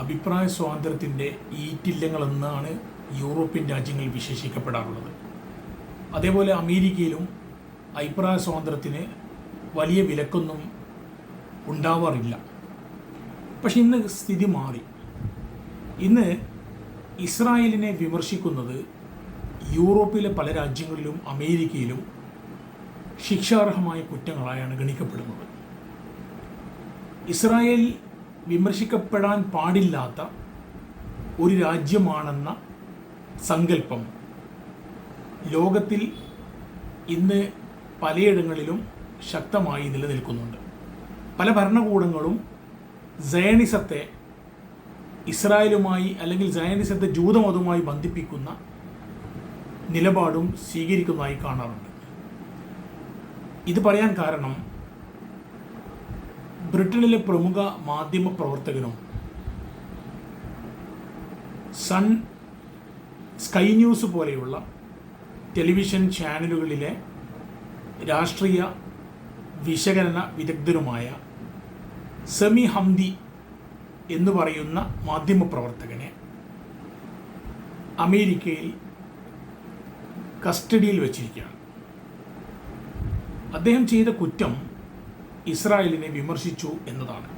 അഭിപ്രായ സ്വാതന്ത്ര്യത്തിന്റെ ഈറ്റില്ലങ്ങളെന്നാണ് യൂറോപ്യൻ രാജ്യങ്ങൾ വിശേഷിക്കപ്പെടാറുള്ളത്. അതേപോലെ അമേരിക്കയിലും അഭിപ്രായ സ്വാതന്ത്ര്യത്തിന് വലിയ വിലക്കൊന്നും ഉണ്ടാവാറില്ല. പക്ഷെ ഇന്ന് സ്ഥിതി മാറി. ഇന്ന് ഇസ്രായേലിനെ വിമർശിക്കുന്നത് യൂറോപ്പിലെ പല രാജ്യങ്ങളിലും അമേരിക്കയിലും ശിക്ഷാർഹമായ കുറ്റങ്ങളായാണ് ഗണിക്കപ്പെടുന്നത്. ഇസ്രായേൽ വിമർശിക്കപ്പെടാൻ പാടില്ലാത്ത ഒരു രാജ്യമാണെന്ന സങ്കല്പം. ലോകത്തിൽ ഇന്ന് പലയിടങ്ങളിലും ശക്തമായി നിലനിൽക്കുന്നുണ്ട്. പല ഭരണകൂടങ്ങളും സയണിസത്തെ ഇസ്രായേലുമായി അല്ലെങ്കിൽ സയണിസത്തെ ജൂതമതവുമായി ബന്ധിപ്പിക്കുന്ന നിലപാടും സ്വീകരിക്കുന്നതായി കാണാറുണ്ട്. ഇത് പറയാൻ കാരണം ബ്രിട്ടനിലെ പ്രമുഖ മാധ്യമ പ്രവർത്തകനും സൺ സ്കൈ ന്യൂസ് പോലെയുള്ള ടെലിവിഷൻ ചാനലുകളിലെ രാഷ്ട്രീയ വിശകലന വിദഗ്ധരുമായ സെമി ഹംദി എന്ന് പറയുന്ന മാധ്യമപ്രവർത്തകനെ അമേരിക്കയിൽ കസ്റ്റഡിയിൽ വച്ചിരിക്കുകയാണ്. അദ്ദേഹം ചെയ്ത കുറ്റം ഇസ്രായേലിനെ വിമർശിച്ചു എന്നതാണ്.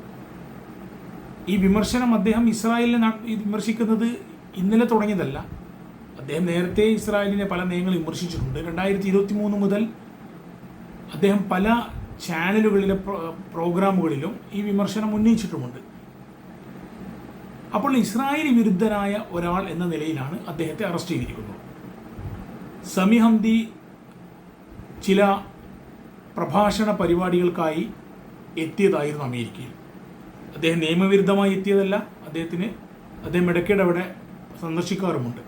ഈ വിമർശനം അദ്ദേഹം ഇസ്രായേലിനെ വിമർശിക്കുന്നത് ഇന്നലെ തുടങ്ങിയതല്ല. അദ്ദേഹം നേരത്തെ ഇസ്രായേലിനെ പല നയങ്ങൾ വിമർശിച്ചിട്ടുണ്ട്. രണ്ടായിരത്തി ഇരുപത്തി മൂന്ന് മുതൽ അദ്ദേഹം പല ചാനലുകളിലെ പ്രോഗ്രാമുകളിലും ഈ വിമർശനം ഉന്നയിച്ചിട്ടുമുണ്ട്. അപ്പോൾ ഇസ്രായേൽ വിരുദ്ധനായ ഒരാൾ എന്ന നിലയിലാണ് അദ്ദേഹത്തെ അറസ്റ്റ് ചെയ്തിരിക്കുന്നത്. സമി ഹംദി ചില പ്രഭാഷണ പരിപാടികൾക്കായി എത്തിയതായിരുന്നു അമേരിക്കയിൽ. അദ്ദേഹം നിയമവിരുദ്ധമായി എത്തിയതല്ല അദ്ദേഹത്തിന് അദ്ദേഹം ഇടയ്ക്കിടെ അവിടെ സന്ദർശിക്കാറുമുണ്ട്.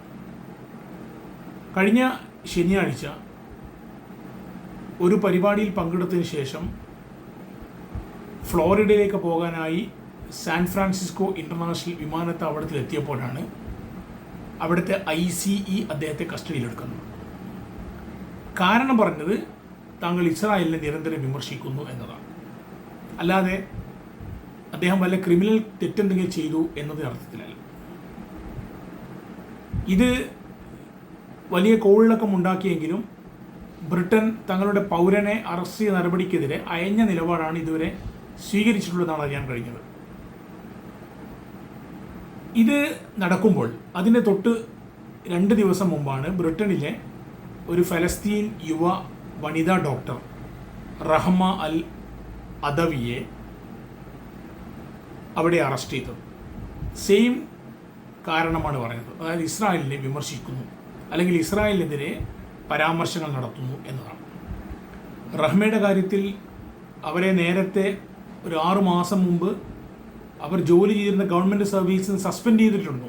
കഴിഞ്ഞ ശനിയാഴ്ച ഒരു പരിപാടിയിൽ പങ്കെടുത്തതിന് ശേഷം ഫ്ലോറിഡയിലേക്ക് പോകാനായി സാൻ ഫ്രാൻസിസ്കോ ഇന്റർനാഷണൽ വിമാനത്താവളത്തിൽ എത്തിയപ്പോഴാണ് അവിടുത്തെ ഐ സി ഇ അദ്ദേഹത്തെ കസ്റ്റഡിയിലെടുക്കുന്നത്. കാരണം പറഞ്ഞത് താങ്കൾ ഇസ്രായേലിനെ നിരന്തരം വിമർശിക്കുന്നു എന്നതാണ്. അല്ലാതെ അദ്ദേഹം വല്ല ക്രിമിനൽ തെറ്റെന്തെങ്കിലും ചെയ്തു എന്നതിന് അർത്ഥത്തിലല്ല ഇത് വലിയ കോളിളക്കം ഉണ്ടാക്കിയെങ്കിലും ബ്രിട്ടൻ തങ്ങളുടെ പൗരനെ അറസ്റ്റ് ചെയ്ത നടപടിക്കെതിരെ അയഞ്ഞ നിലപാടാണ് ഇതുവരെ സ്വീകരിച്ചിട്ടുള്ളതാണ് അറിയാൻ കഴിഞ്ഞത്. ഇത് നടക്കുമ്പോൾ അതിന്റെ തൊട്ട് രണ്ട് ദിവസം മുമ്പാണ് ബ്രിട്ടനിലെ ഒരു ഫലസ്തീൻ യുവ വനിതാ ഡോക്ടർ റഹ്മ അൽ അദവിയെ അവിടെ അറസ്റ്റ് ചെയ്തത് സെയിം കാരണമാണ് പറയുന്നത്. അതായത് ഇസ്രായേലിനെ വിമർശിക്കുന്നു അല്ലെങ്കിൽ ഇസ്രായേലിനെതിരെ പരാമർശങ്ങൾ നടത്തുന്നു എന്നതാണ്. റഹ്മയുടെ കാര്യത്തിൽ അവരെ നേരത്തെ ഒരു ആറു മാസം മുമ്പ് അവർ ജോലി ചെയ്തിരുന്ന ഗവൺമെന്റ് സർവീസിൽ സസ്പെൻഡ് ചെയ്തിട്ടുണ്ട്.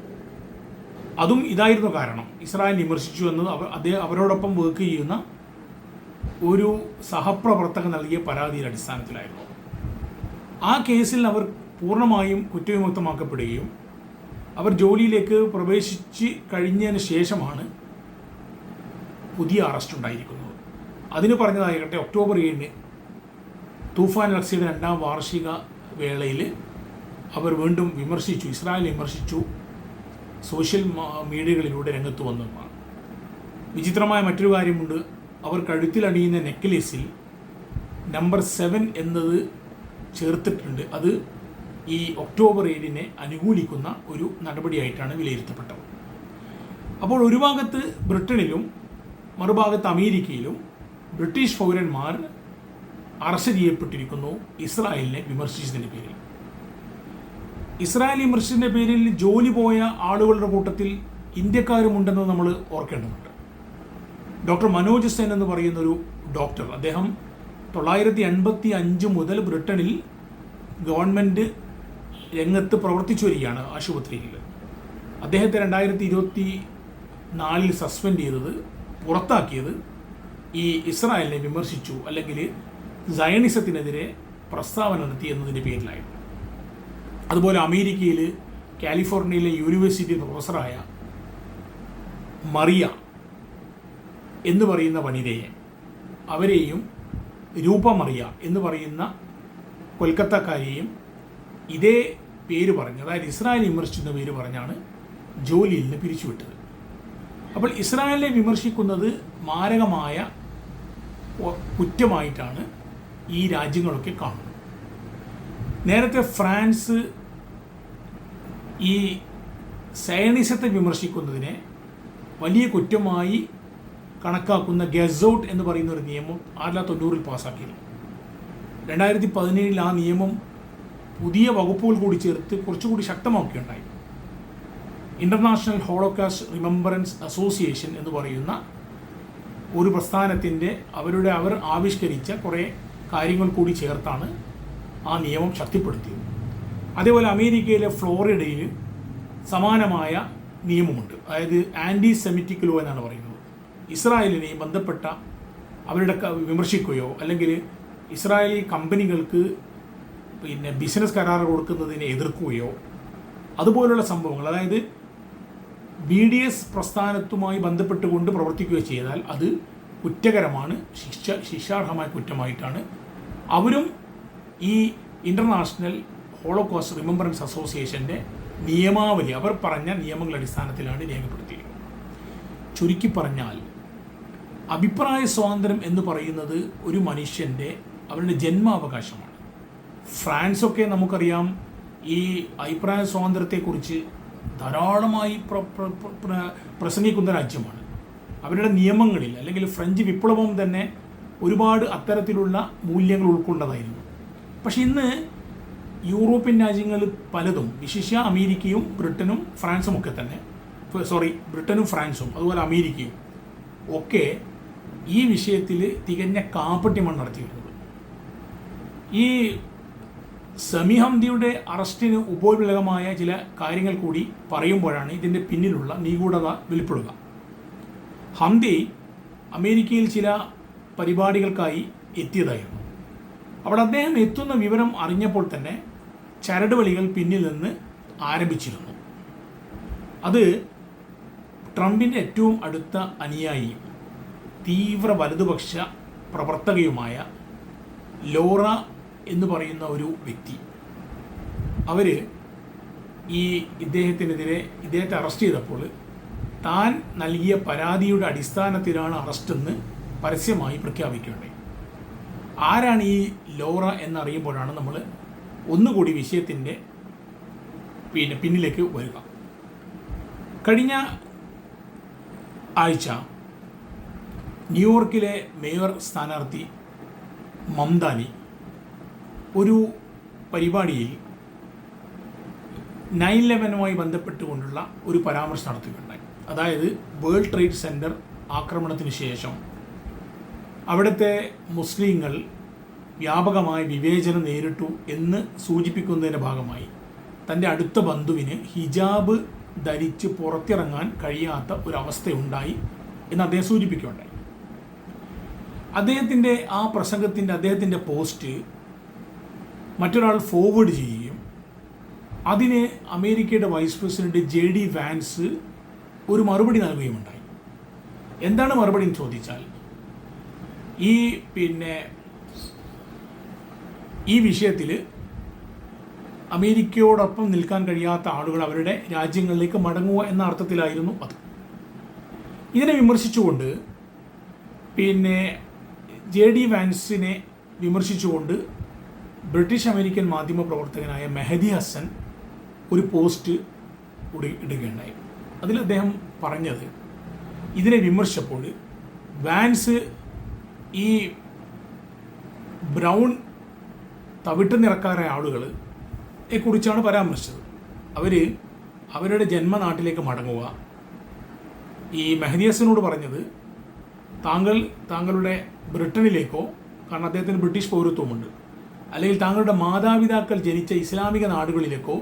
അതും ഇതായിരുന്നു കാരണം. ഇസ്രായേൽ വിമർശിച്ചു എന്നത് അവർ അദ്ദേഹം അവരോടൊപ്പം വർക്ക് ചെയ്യുന്ന ഒരു സഹപ്രവർത്തകൻ നൽകിയ പരാതിയുടെ അടിസ്ഥാനത്തിലായിരുന്നു. ആ കേസിൽ അവർ പൂർണമായും കുറ്റവിമുക്തമാക്കപ്പെടുകയും അവർ ജോലിയിലേക്ക് പ്രവേശിച്ച് കഴിഞ്ഞതിന് ശേഷമാണ് പുതിയ അറസ്റ്റ് ഉണ്ടായിരിക്കുന്നത്. അതിന് പറഞ്ഞതായിരിക്കട്ടെ ഒക്ടോബർ ഏഴിന് തൂഫാൻ അലക്സിയുടെ രണ്ടാം വാർഷിക വേളയിൽ അവർ വീണ്ടും വിമർശിച്ചു ഇസ്രായേൽ വിമർശിച്ചു സോഷ്യൽ മീഡിയകളിലൂടെ രംഗത്ത് വന്നതുമാണ് വിചിത്രമായ മറ്റൊരു കാര്യമുണ്ട് അവർ കഴുത്തിലണിയുന്ന നെക്ലേസിൽ നമ്പർ സെവൻ എന്നത് ചേർത്തിട്ടുണ്ട്. അത് ഈ ഒക്ടോബർ ഏഴിനെ അനുകൂലിക്കുന്ന ഒരു നടപടിയായിട്ടാണ് വിലയിരുത്തപ്പെട്ടത്. അപ്പോൾ ഒരു ഭാഗത്ത് ബ്രിട്ടനിലും മറുഭാഗത്ത് അമേരിക്കയിലും ബ്രിട്ടീഷ് പൗരന്മാർ അറസ്റ്റ് ചെയ്യപ്പെട്ടിരിക്കുന്നു ഇസ്രായേലിനെ വിമർശിച്ചതിന്റെ പേരിൽ. ഇസ്രായേൽ വിമർശിച്ചതിന്റെ പേരിൽ ജോലി പോയ ആളുകളുടെ കൂട്ടത്തിൽ ഇന്ത്യക്കാരുമുണ്ടെന്ന് നമ്മൾ ഓർക്കേണ്ടതുണ്ട്. ഡോക്ടർ മനോജ് സെൻ എന്ന് പറയുന്ന ഒരു ഡോക്ടർ. അദ്ദേഹം തൊള്ളായിരത്തി എൺപത്തി അഞ്ച് മുതൽ ബ്രിട്ടനിൽ ഗവൺമെന്റ് രംഗത്ത് പ്രവർത്തിച്ചു വരികയാണ് ആശുപത്രിയിൽ. അദ്ദേഹത്തെ രണ്ടായിരത്തി ഇരുപത്തി നാലിൽ സസ്പെൻഡ് ചെയ്തത് പുറത്താക്കിയത് ഈ ഇസ്രായേലിനെ വിമർശിച്ചു അല്ലെങ്കിൽ സയണിസത്തിനെതിരെ പ്രസ്താവന നടത്തി എന്നതിന്റെ പേരിലായിരുന്നു. അതുപോലെ അമേരിക്കയിൽ കാലിഫോർണിയയിലെ യൂണിവേഴ്സിറ്റി പ്രൊഫസറായ മറിയ എന്ന് പറയുന്ന വനിതയെ അവരെയും രൂപമറിയ എന്ന് പറയുന്ന കൊൽക്കത്തക്കാരെയും ഇതേ പേര് പറഞ്ഞ് അതായത് ഇസ്രായേൽ വിമർശിക്കുന്ന പേര് പറഞ്ഞാണ് ജോലിയിൽ നിന്ന് പിരിച്ചുവിട്ടത്. അപ്പോൾ ഇസ്രായേലിനെ വിമർശിക്കുന്നത് മാരകമായ കുറ്റമായിട്ടാണ് ഈ രാജ്യങ്ങളൊക്കെ കാണുന്നത്. നേരത്തെ ഫ്രാൻസ് ഈ സയനിസത്തെ വിമർശിക്കുന്നതിനെ വലിയ കുറ്റമായി കണക്കാക്കുന്ന ഗസൗട്ട് എന്ന് പറയുന്ന ഒരു നിയമം ആയിരത്തി തൊണ്ണൂറിൽ പാസ്സാക്കിയിരുന്നു രണ്ടായിരത്തി പതിനേഴിൽ ആ നിയമം പുതിയ വകുപ്പുകൾ കൂടി ചേർത്ത് കുറച്ചുകൂടി ശക്തമാക്കുകയുണ്ടായി. ഇന്റർനാഷണൽ ഹോളോകാസ്റ്റ് റിമംബറൻസ് അസോസിയേഷൻ എന്ന് പറയുന്ന ഒരു പ്രസ്ഥാനത്തിന്റെ അവരുടെ അവർ ആവിഷ്കരിച്ച കുറേ കാര്യങ്ങൾ കൂടി ചേർത്താണ് ആ നിയമം ശക്തിപ്പെടുത്തിയത്. അതേപോലെ അമേരിക്കയിലെ ഫ്ലോറിഡയിൽ സമാനമായ നിയമമുണ്ട്. അതായത് ആന്റി സെമിറ്റിക് ലോ എന്നാണ് പറയുന്നത്. ഇസ്രായേലിനെയും ബന്ധപ്പെട്ട അവരുടെ വിമർശിക്കുകയോ അല്ലെങ്കിൽ ഇസ്രായേലി കമ്പനികൾക്ക് പിന്നെ ബിസിനസ് കരാർ കൊടുക്കുന്നതിനെ എതിർക്കുകയോ അതുപോലുള്ള സംഭവങ്ങൾ അതായത് ബി ഡി എസ് പ്രസ്ഥാനത്തുമായി ബന്ധപ്പെട്ടുകൊണ്ട് പ്രവർത്തിക്കുകയോ ചെയ്താൽ അത് കുറ്റകരമാണ് ശിക്ഷ ശിക്ഷാർഹമായ കുറ്റമായിട്ടാണ്. അവരും ഈ ഇന്റർനാഷണൽ ഹോളോകോസ്റ്റ് റിമംബറൻസ് അസോസിയേഷന്റെ നിയമാവലി അവർ പറഞ്ഞ നിയമങ്ങളുടെ അടിസ്ഥാനത്തിലാണ് രേഖപ്പെടുത്തിയിരിക്കുന്നത്. ചുരുക്കി പറഞ്ഞാൽ അഭിപ്രായ സ്വാതന്ത്ര്യം എന്ന് പറയുന്നത് ഒരു മനുഷ്യന്റെ അവരുടെ ജന്മാവകാശമാണ്. ഫ്രാൻസൊക്കെ നമുക്കറിയാം ഈ അഭിപ്രായ സ്വാതന്ത്ര്യത്തെക്കുറിച്ച് ധാരാളമായി പ്ര പ്ര പ്ര- പ്ര- പ്രസംഗിക്കുന്ന രാജ്യമാണ്. അവരുടെ നിയമങ്ങളിൽ അല്ലെങ്കിൽ ഫ്രഞ്ച് വിപ്ലവം തന്നെ ഒരുപാട് അത്തരത്തിലുള്ള മൂല്യങ്ങൾ ഉൾക്കൊണ്ടതായിരുന്നു. പക്ഷെ ഇന്ന് യൂറോപ്യൻ രാജ്യങ്ങൾ പലതും വിശിഷ്യ അമേരിക്കയും ബ്രിട്ടനും ഫ്രാൻസും ഒക്കെ തന്നെ സോറി ബ്രിട്ടനും ഫ്രാൻസും അതുപോലെ അമേരിക്കയും ഒക്കെ ഈ വിഷയത്തിൽ തികഞ്ഞ കാപ്പട്യമാണ് നടത്തിയിരുന്നത്. ഈ സമി അറസ്റ്റിന് ഉപോത്ബലകമായ ചില കാര്യങ്ങൾ കൂടി പറയുമ്പോഴാണ് ഇതിന്റെ പിന്നിലുള്ള നിഗൂഢത വെളിപ്പെടുക. ഹംദി അമേരിക്കയിൽ ചില പരിപാടികൾക്കായി എത്തിയതായിരുന്നു. അവിടെ അദ്ദേഹം എത്തുന്ന വിവരം അറിഞ്ഞപ്പോൾ തന്നെ ചരടുവലികൾ പിന്നിൽ നിന്ന് ആരംഭിച്ചിരുന്നു. അത് ട്രംപിന്റെ ഏറ്റവും അടുത്ത അനുയായിയും തീവ്ര വലതുപക്ഷ പ്രവർത്തകയുമായ ലോറ എന്ന് പറയുന്ന ഒരു വ്യക്തി. അവർ ഈ ഇദ്ദേഹത്തിനെതിരെ ഇദ്ദേഹത്തെ അറസ്റ്റ് ചെയ്തപ്പോൾ താൻ നൽകിയ പരാതിയുടെ അടിസ്ഥാനത്തിലാണ് അറസ്റ്റെന്ന് പരസ്യമായി പ്രഖ്യാപിക്കുകയുണ്ടായി. ആരാണ് ഈ ലോറ എന്നറിയുമ്പോഴാണ് നമ്മൾ ഒന്നുകൂടി വിഷയത്തിന്റെ പിന്നെ പിന്നിലേക്ക് വരിക. കഴിഞ്ഞ ആഴ്ച ന്യൂയോർക്കിലെ മേയർ സ്ഥാനാർത്ഥി മംദാനി ഒരു പരിപാടിയിൽ നയൻ ലെവനുമായി ബന്ധപ്പെട്ടുകൊണ്ടുള്ള ഒരു പരാമർശം നടത്തുകയുണ്ടായി. അതായത് വേൾഡ് ട്രേഡ് സെന്റർ ആക്രമണത്തിന് ശേഷം അവിടുത്തെ മുസ്ലിങ്ങൾ വ്യാപകമായ വിവേചനം നേരിട്ടു എന്ന് സൂചിപ്പിക്കുന്നതിന്റെ ഭാഗമായി തന്റെ അടുത്ത ബന്ധുവിന് ഹിജാബ് ധരിച്ച് പുറത്തിറങ്ങാൻ കഴിയാത്ത ഒരവസ്ഥയുണ്ടായി എന്ന് അദ്ദേഹം സൂചിപ്പിക്കുകയുണ്ടായി. അദ്ദേഹത്തിന്റെ ആ പ്രസംഗത്തിന്റെ അദ്ദേഹത്തിന്റെ പോസ്റ്റ് മറ്റൊരാൾ ഫോർവേഡ് ചെയ്യുകയും അതിന് അമേരിക്കയുടെ vice president J D Vance ഒരു മറുപടി നൽകുകയും ഉണ്ടായി എന്താണ് മറുപടി എന്ന് ചോദിച്ചാൽ ഈ പിന്നെ ഈ വിഷയത്തിൽ അമേരിക്കയോടൊപ്പം നിൽക്കാൻ കഴിയാത്ത ആളുകൾ അവരുടെ രാജ്യങ്ങളിലേക്ക് മടങ്ങുക എന്ന അർത്ഥത്തിലായിരുന്നു അത്. ഇതിനെ വിമർശിച്ചുകൊണ്ട് പിന്നെ ജെ ഡി വാൻസിനെ വിമർശിച്ചുകൊണ്ട് ബ്രിട്ടീഷ് അമേരിക്കൻ മാധ്യമ പ്രവർത്തകനായ മെഹദി ഹസൻ ഒരു പോസ്റ്റ് കൂടി ഇടുകയുണ്ടായി. അതിൽ അദ്ദേഹം പറഞ്ഞത് ഇതിനെ വിമർശിച്ചപ്പോൾ വാൻസ് ഈ ബ്രൗൺ തവിട്ട് നിറക്കാരായ ആളുകളെ കുറിച്ചാണ് പരാമർശിച്ചത്. അവർ അവരുടെ ജന്മനാട്ടിലേക്ക് മടങ്ങുക. ഈ മെഹദിയസിനോട് പറഞ്ഞത് താങ്കൾ താങ്കളുടെ ബ്രിട്ടനിലേക്കോ കാരണം അദ്ദേഹത്തിന് ബ്രിട്ടീഷ് പൗരത്വമുണ്ട്. അല്ലെങ്കിൽ താങ്കളുടെ മാതാപിതാക്കൾ ജനിച്ച ഇസ്ലാമിക നാടുകളിലേക്കോ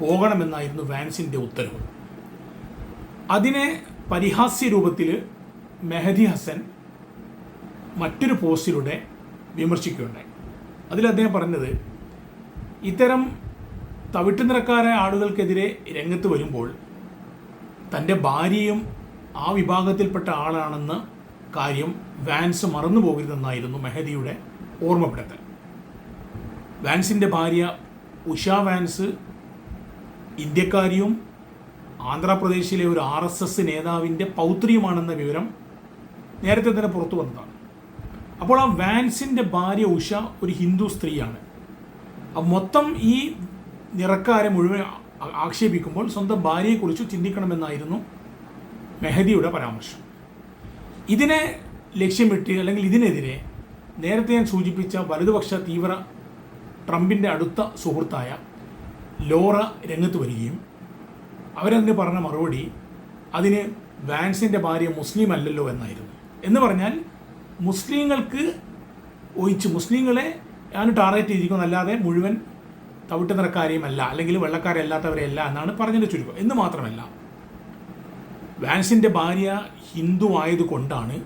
പോകണമെന്നായിരുന്നു വാൻസിന്റെ ഉത്തരവ്. അതിനെ പരിഹാസ്യ രൂപത്തിൽ മെഹദി ഹസൻ മറ്റൊരു പോസ്റ്റിലൂടെ വിമർശിക്കുകയുണ്ടായി. അതിൽ അദ്ദേഹം പറഞ്ഞത് ഇത്തരം തവിട്ട് നിറക്കാരായ ആളുകൾക്കെതിരെ രംഗത്ത് വരുമ്പോൾ തന്റെ ഭാര്യയും ആ വിഭാഗത്തിൽപ്പെട്ട ആളാണെന്ന കാര്യം വാൻസ് മറന്നു പോകരുതെന്നായിരുന്നു മെഹദിയുടെ ഓർമ്മപ്പെടുത്തൽ വാൻസിന്റെ ഭാര്യ ഉഷ വാൻസ് ഇന്ത്യക്കാരിയും ആന്ധ്രാപ്രദേശിലെ ഒരു ആർ എസ് എസ് നേതാവിന്റെ പൗത്രിയുമാണെന്ന വിവരം നേരത്തെ തന്നെ പുറത്തു വന്നതാണ്. അപ്പോൾ ആ വാൻസിന്റെ ഭാര്യ ഉഷ ഒരു ഹിന്ദു സ്ത്രീയാണ്. മൊത്തം ഈ നിറക്കാരെ മുഴുവൻ ആക്ഷേപിക്കുമ്പോൾ സ്വന്തം ഭാര്യയെക്കുറിച്ച് ചിന്തിക്കണമെന്നായിരുന്നു മെഹദിയുടെ പരാമർശം. ഇതിനെ ലക്ഷ്യമിട്ട് അല്ലെങ്കിൽ ഇതിനെതിരെ നേരത്തെ ഞാൻ സൂചിപ്പിച്ച വലതുപക്ഷ തീവ്ര ട്രംപിന്റെ അടുത്ത സുഹൃത്തായ ലോറ രംഗത്ത് വരികയും അവരതിന് പറഞ്ഞ മറുപടി അതിന് വാൻസിന്റെ ഭാര്യ മുസ്ലിം അല്ലല്ലോ എന്നായിരുന്നു. എന്ന് പറഞ്ഞാൽ മുസ്ലിങ്ങൾക്ക് ഒഴിച്ച് മുസ്ലിങ്ങളെ ആണ് ടാർഗറ്റ് ചെയ്തിരിക്കുന്നതല്ലാതെ മുഴുവൻ തവിട്ട് നിറക്കാരെയും അല്ല അല്ലെങ്കിൽ വെള്ളക്കാരല്ലാത്തവരെയല്ല എന്നാണ് പറഞ്ഞതിന്റെ ചുരുക്കം. എന്ന് മാത്രമല്ല വാൻസിന്റെ ഭാര്യ ഹിന്ദു ആയതുകൊണ്ടാണ്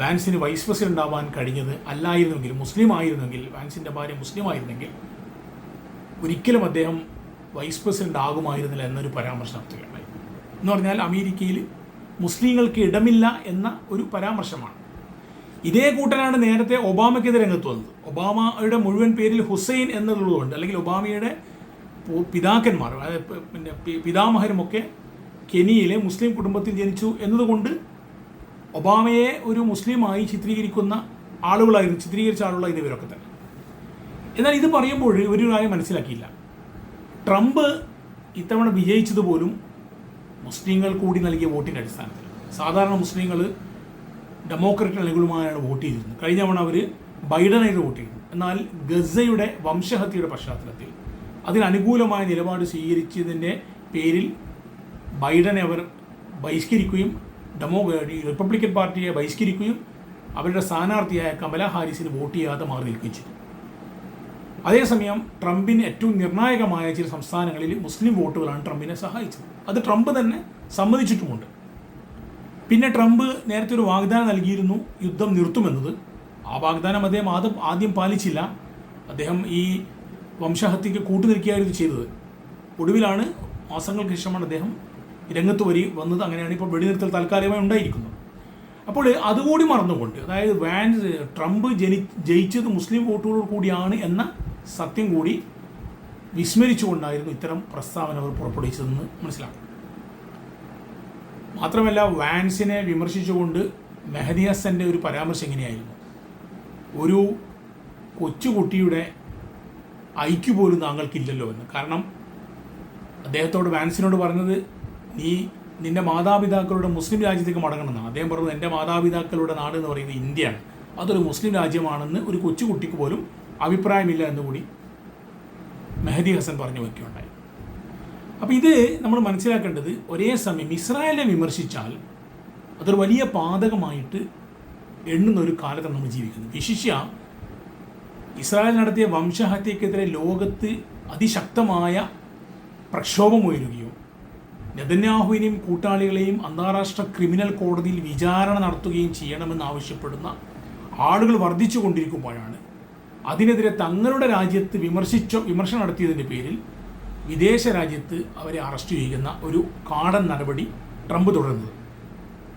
വാൻസിന് വൈസ് പ്രസിഡന്റ് ആവാൻ കഴിഞ്ഞത് അല്ലായിരുന്നെങ്കിൽ മുസ്ലിം ആയിരുന്നെങ്കിൽ വാൻസിന്റെ ഭാര്യ മുസ്ലിം ആയിരുന്നെങ്കിൽ ഒരിക്കലും അദ്ദേഹം വൈസ് പ്രസിഡന്റ് ആകുമായിരുന്നില്ല എന്നൊരു പരാമർശം നടത്തുകയുണ്ടായി എന്ന് പറഞ്ഞാൽ അമേരിക്കയിൽ മുസ്ലിങ്ങൾക്ക് ഇടമില്ല എന്ന ഒരു പരാമർശമാണ്. ഇതേ കൂട്ടനാണ് നേരത്തെ ഒബാമയ്ക്കെതിരെ രംഗത്ത് വന്നത്. ഒബാമയുടെ മുഴുവൻ പേരിൽ ഹുസൈൻ എന്നുള്ളതുകൊണ്ട് അല്ലെങ്കിൽ ഒബാമയുടെ പിതാക്കന്മാർ അതായത് പിന്നെ പിതാമഹരുമൊക്കെ കെനിയയിലെ മുസ്ലിം കുടുംബത്തിൽ ജനിച്ചു എന്നതുകൊണ്ട് ഒബാമയെ ഒരു മുസ്ലിമായി ചിത്രീകരിക്കുന്ന ആളുകളായിരുന്നു ചിത്രീകരിച്ച ആളുകളായിരുന്നു ഇവരൊക്കെ തന്നെ. എന്നാൽ ഇത് പറയുമ്പോൾ ഒരു കാര്യം മനസ്സിലാക്കിയില്ല. ട്രംപ് ഇത്തവണ വിജയിച്ചത് പോലും മുസ്ലിങ്ങൾ കൂടി നൽകിയ വോട്ടിന്റെ അടിസ്ഥാനത്തിൽ. സാധാരണ മുസ്ലിങ്ങൾ ഡെമോക്രറ്റ് അനുകൂലമായാണ് വോട്ട് ചെയ്തിരുന്നത്. കഴിഞ്ഞ തവണ അവർ ബൈഡനായിട്ട് വോട്ട് ചെയ്തു എന്നാൽ ഗസയുടെ വംശഹത്യയുടെ പശ്ചാത്തലത്തിൽ അതിനനുകൂലമായ നിലപാട് സ്വീകരിച്ചതിന്റെ പേരിൽ ബൈഡനെ അവർ ബഹിഷ്കരിക്കുകയും ഡെമോ റിപ്പബ്ലിക്കൻ പാർട്ടിയെ ബഹിഷ്കരിക്കുകയും അവരുടെ സ്ഥാനാർത്ഥിയായ കമല ഹാരിസിന് വോട്ട് ചെയ്യാതെ മാറി നിൽക്കുകയും ചെയ്തു. അതേസമയം ട്രംപിന് ഏറ്റവും നിർണായകമായ ചില സംസ്ഥാനങ്ങളിൽ മുസ്ലിം വോട്ടുകളാണ് ട്രംപിനെ സഹായിച്ചത്. അത് ട്രംപ് തന്നെ സമ്മതിച്ചിട്ടുമുണ്ട്. പിന്നെ ട്രംപ് നേരത്തെ ഒരു വാഗ്ദാനം നൽകിയിരുന്നു യുദ്ധം നിർത്തുമെന്നത്. ആ വാഗ്ദാനം അദ്ദേഹം ആദ്യം ആദ്യം പാലിച്ചില്ല. അദ്ദേഹം ഈ വംശഹത്യക്ക് കൂട്ടുനിൽക്കുകയായിരുന്നു ചെയ്തത്. ഒടുവിലാണ് മാസങ്ങൾക്ക് ശേഷമാണ് അദ്ദേഹം രംഗത്ത് വരി വന്നത് അങ്ങനെയാണ് ഇപ്പോൾ വെടിനിർത്തൽ താൽക്കാലികമായി ഉണ്ടായിരിക്കുന്നത്. അപ്പോൾ അതുകൂടി മറന്നുകൊണ്ട് അതായത് വാൻസ് ട്രംപ് ജനി ജയിച്ചത് മുസ്ലിം വോട്ടുകളോട് കൂടിയാണ് എന്ന സത്യം കൂടി വിസ്മരിച്ചുകൊണ്ടായിരുന്നു ഇത്തരം പ്രസ്താവന അവർ പുറപ്പെടുവിച്ചതെന്ന് മനസ്സിലാക്കണം മാത്രമല്ല വാൻസിനെ വിമർശിച്ചുകൊണ്ട് മെഹദി ഹസന്റെ ഒരു പരാമർശം എങ്ങനെയായിരുന്നു? ഒരു കൊച്ചുകുട്ടിയുടെ ഐക്യു പോലും താങ്കൾക്കില്ലല്ലോ എന്ന്. കാരണം അദ്ദേഹത്തോട് വാൻസിനോട് പറഞ്ഞത് നീ നിന്റെ മാതാപിതാക്കളുടെ മുസ്ലിം രാജ്യത്തേക്ക് മടങ്ങണമെന്നാണ് അദ്ദേഹം പറഞ്ഞത് എന്റെ മാതാപിതാക്കളുടെ നാട് എന്ന് പറയുന്നത് ഇന്ത്യയാണ്. അതൊരു മുസ്ലിം രാജ്യമാണെന്ന് ഒരു കൊച്ചുകുട്ടിക്ക് പോലും അഭിപ്രായമില്ല എന്നുകൂടി മെഹദി ഹസൻ പറഞ്ഞു വയ്ക്കുകയുണ്ടായി അപ്പോൾ ഇത് നമ്മൾ മനസ്സിലാക്കേണ്ടത് ഒരേ സമയം ഇസ്രായേലിനെ വിമർശിച്ചാൽ അതൊരു വലിയ പാതകമായിട്ട് എണ്ണുന്ന ഒരു കാലത്താണ് നമ്മൾ ജീവിക്കുന്നത്. വിശിഷ്യ ഇസ്രായേൽ നടത്തിയ വംശഹത്യക്കെതിരെ ലോകത്ത് അതിശക്തമായ പ്രക്ഷോഭം ഉയരുകയും നെതന്യാഹുവിനെയും കൂട്ടാളികളെയും അന്താരാഷ്ട്ര ക്രിമിനൽ കോടതിയിൽ വിചാരണ നടത്തുകയും ചെയ്യണമെന്ന് ആവശ്യപ്പെടുന്ന ആളുകൾ വർദ്ധിച്ചു കൊണ്ടിരിക്കുമ്പോഴാണ് അതിനെതിരെ തങ്ങളുടെ രാജ്യത്ത് വിമർശിച്ച വിമർശനം നടത്തിയതിന്റെ പേരിൽ വിദേശ രാജ്യത്ത് അവരെ അറസ്റ്റ് ചെയ്യുന്ന ഒരു കാടൻ നടപടി ട്രംപ് തുടരുന്നത്.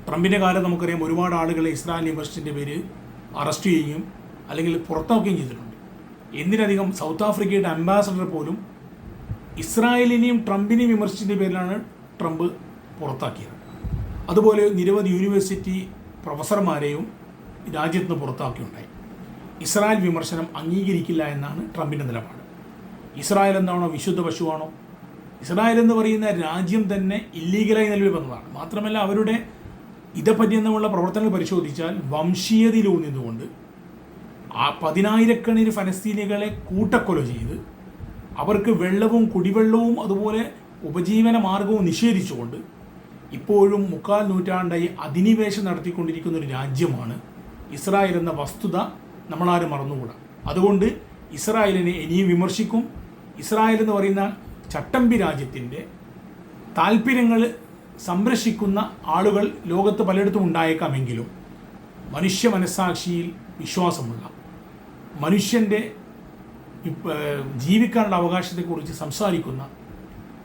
ട്രംപിന്റെ കാലം നമുക്കറിയാം ഒരുപാട് ആളുകളെ ഇസ്രായേൽ വിമർശിച്ചതിന്റെ പേര് അറസ്റ്റ് ചെയ്യുകയും അല്ലെങ്കിൽ പുറത്താക്കുകയും ചെയ്തിട്ടുണ്ട്. എന്തിനധികം സൗത്ത് ആഫ്രിക്കയുടെ അംബാസഡർ പോലും ഇസ്രായേലിനെയും ട്രംപിനെയും വിമർശിച്ചതിന്റെ പേരിലാണ് ട്രംപ് പുറത്താക്കിയത്. അതുപോലെ നിരവധി യൂണിവേഴ്സിറ്റി പ്രൊഫസർമാരെയും രാജ്യത്ത് നിന്ന് പുറത്താക്കിയുണ്ടായി ഇസ്രായേൽ വിമർശനം അംഗീകരിക്കില്ല എന്നാണ് ട്രംപിന്റെ നിലപാട്. ഇസ്രായേൽ എന്താണോ വിശുദ്ധ പശുവാണോ? ഇസ്രായേൽ എന്ന് പറയുന്ന രാജ്യം തന്നെ ഇല്ലീഗലായി നിലവിൽ വന്നതാണ്. മാത്രമല്ല അവരുടെ ഇതപര്യന്തമുള്ള പ്രവർത്തനങ്ങൾ പരിശോധിച്ചാൽ വംശീയതയിലൂന്നിതുകൊണ്ട് ആ പതിനായിരക്കണക്കിന് ഫലസ്തീനികളെ കൂട്ടക്കൊല ചെയ്ത് അവർക്ക് വെള്ളവും കുടിവെള്ളവും അതുപോലെ ഉപജീവന മാർഗവും നിഷേധിച്ചുകൊണ്ട് ഇപ്പോഴും മുക്കാൽ നൂറ്റാണ്ടായി അധിനിവേശം നടത്തിക്കൊണ്ടിരിക്കുന്ന ഒരു രാജ്യമാണ് ഇസ്രായേൽ എന്ന വസ്തുത നമ്മളാരും മറന്നുകൂടാ. അതുകൊണ്ട് ഇസ്രായേലിനെ ഇനിയും വിമർശിക്കും. ഇസ്രായേൽ എന്ന് പറയുന്ന ചട്ടമ്പി രാജ്യത്തിന്റെ താല്പര്യങ്ങൾ സംരക്ഷിക്കുന്ന ആളുകൾ ലോകത്ത് പലയിടത്തും ഉണ്ടായേക്കാമെങ്കിലും മനുഷ്യ മനസ്സാക്ഷിയിൽ വിശ്വാസമുള്ള മനുഷ്യന്റെ ജീവിക്കാനുള്ള അവകാശത്തെക്കുറിച്ച് സംസാരിക്കുന്ന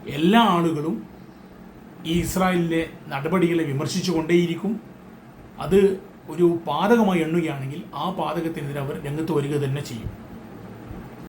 എല്ലാ ആളുകളും ഈ ഇസ്രായേലിലെ നടപടികളെ വിമർശിച്ചു കൊണ്ടേയിരിക്കും. അത് ഒരു പാതകമായി എണ്ണുകയാണെങ്കിൽ ആ പാതകത്തിനെതിരെ അവർ രംഗത്ത് വരിക തന്നെ ചെയ്യും.